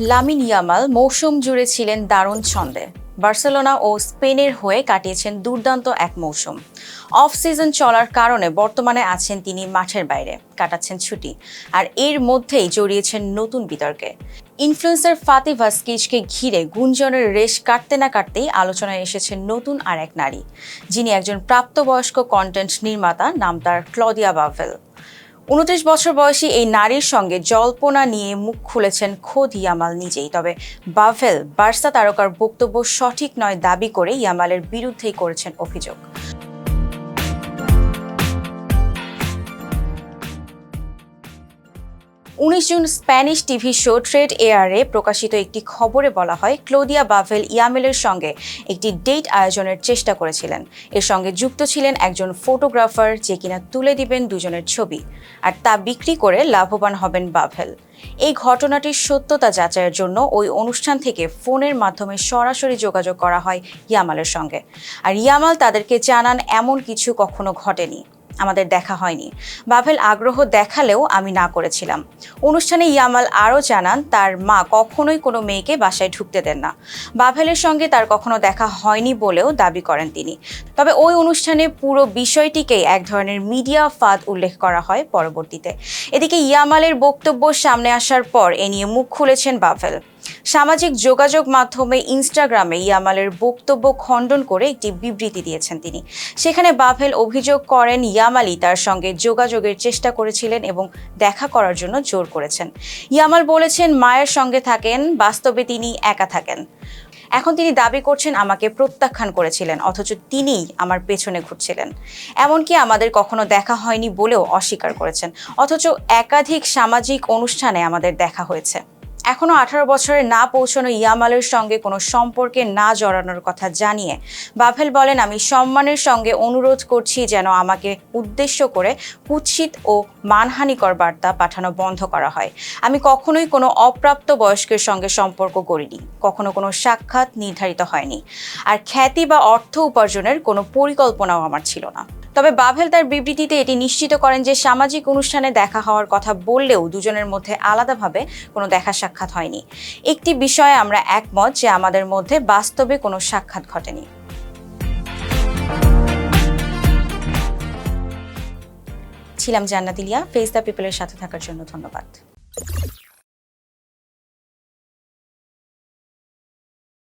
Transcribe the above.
Lamine Yamal মৌসুম জুড়ে ছিলেন দারুণ ছন্দে। বার্সেলোনা ও স্পেনের হয়ে কাটিয়েছেন দুর্দান্ত এক মৌসুম। অফ সিজন চলার কারণে বর্তমানে আছেন তিনি মাঠের বাইরে, কাটাচ্ছেন ছুটি, আর এর মধ্যেই জড়িয়েছেন নতুন বিতর্কে। ইনফ্লুয়েন্সার ফাতি ভাস্কিজকে ঘিরে গুঞ্জনের রেশ কাটতে না কাটতেই আলোচনায় এসেছেন নতুন আর এক নারী, যিনি একজন প্রাপ্তবয়স্ক কন্টেন্ট নির্মাতা, নাম তার ক্লদিয়া বাভেল। উনত্রিশ বছর বয়সী এই নারীর সঙ্গে জল্পনা নিয়ে মুখ খুলেছেন খোদ ইয়ামাল নিজেই। তবে বাভেল বার্সা তারকার বক্তব্য সঠিক নয় দাবি করে ইয়ামালের বিরুদ্ধেই করেছেন অভিযোগ। উনিশ জুন স্প্যানিশ টিভি শো ট্রেড এয়ারে প্রকাশিত একটি খবরে বলা হয়, ক্লোদিয়া বাভেল ইয়ামেলের সঙ্গে একটি ডেট আয়োজনের চেষ্টা করেছিলেন। এর সঙ্গে যুক্ত ছিলেন একজন ফটোগ্রাফার যে কিনা তুলে দিবেন দুজনের ছবি, আর তা বিক্রি করে লাভবান হবেন বাভেল। এই ঘটনাটির সত্যতা যাচাইয়ের জন্য ওই অনুষ্ঠান থেকে ফোনের মাধ্যমে সরাসরি যোগাযোগ করা হয় ইয়ামালের সঙ্গে। আর ইয়ামাল তাদেরকে জানান, এমন কিছু কখনো ঘটেনি। আমাদের দেখা হয়নি। বাভেল আগ্রহ দেখালেও আমি না করেছিলাম। অনুষ্ঠানে ইয়ামাল আরও জানান, তার মা কখনোই কোনো মেয়েকে বাসায় ঢুকতে দেন না। বাভেলের সঙ্গে তার কখনো দেখা হয়নি বলেও দাবি করেন তিনি। তবে ওই অনুষ্ঠানে পুরো বিষয়টিকেই এক ধরনের মিডিয়া ফাঁদ উল্লেখ করা হয় পরবর্তীতে। এদিকে ইয়ামালের বক্তব্য সামনে আসার পর এ নিয়ে মুখ খুলেছেন বাভেল সামাজিক যোগাযোগ মাধ্যমে ইনস্টাগ্রামে ইয়ামালের বক্তব্য খণ্ডন করে একটি বিবৃতি দিয়েছেন তিনি। সেখানে বাভেল অভিযোগ করেন ইয়ামালি তার সঙ্গে যোগাযোগের চেষ্টা করেছিলেন এবং দেখা করার জন্য জোর করেছেন। ইয়ামাল বলেছেন, মায়ের সঙ্গে থাকেন, বাস্তবে তিনি একা থাকেন। এখন তিনি দাবি করছেন, আমাকে প্রত্যাখ্যান করেছিলেন, অথচ তিনিই আমার পেছনে ঘুরছিলেন। এমনকি আমাদের কখনো দেখা হয়নি বলেও অস্বীকার করেছেন, অথচ একাধিক সামাজিক অনুষ্ঠানে আমাদের দেখা হয়েছে। এখনও আঠারো বছরে না পৌঁছানো ইয়ামালের সঙ্গে কোনো সম্পর্কে না জড়ানোর কথা জানিয়ে বাফেল বলেন, আমি সম্মানের সঙ্গে অনুরোধ করছি যেন আমাকে উদ্দেশ্য করে কুৎসিত ও মানহানিকর বার্তা পাঠানো বন্ধ করা হয়। আমি কখনোই কোনো অপ্রাপ্ত বয়স্কের সঙ্গে সম্পর্ক করিনি, কখনো কোনো সাক্ষাৎ নির্ধারিত হয়নি। আর খ্যাতি বা অর্থ উপার্জনের কোনো পরিকল্পনাও আমার ছিল না। তবে বাভেল তার বিবৃতিতে এটি নিশ্চিত করেন যে সামাজিক অনুষ্ঠানে দেখা হওয়ার কথা বললেও দুজনের মধ্যে আলাদাভাবে কোনো দেখা সাক্ষাৎ হয়নি। একটি বিষয়ে আমরা একমত যে আমাদের মধ্যে বাস্তবে কোনো সাক্ষাৎ ঘটেনি। ছিলাম জান্নাতিলিয়া ফেস দ্য পিপলের সাথে থাকার জন্য ধন্যবাদ।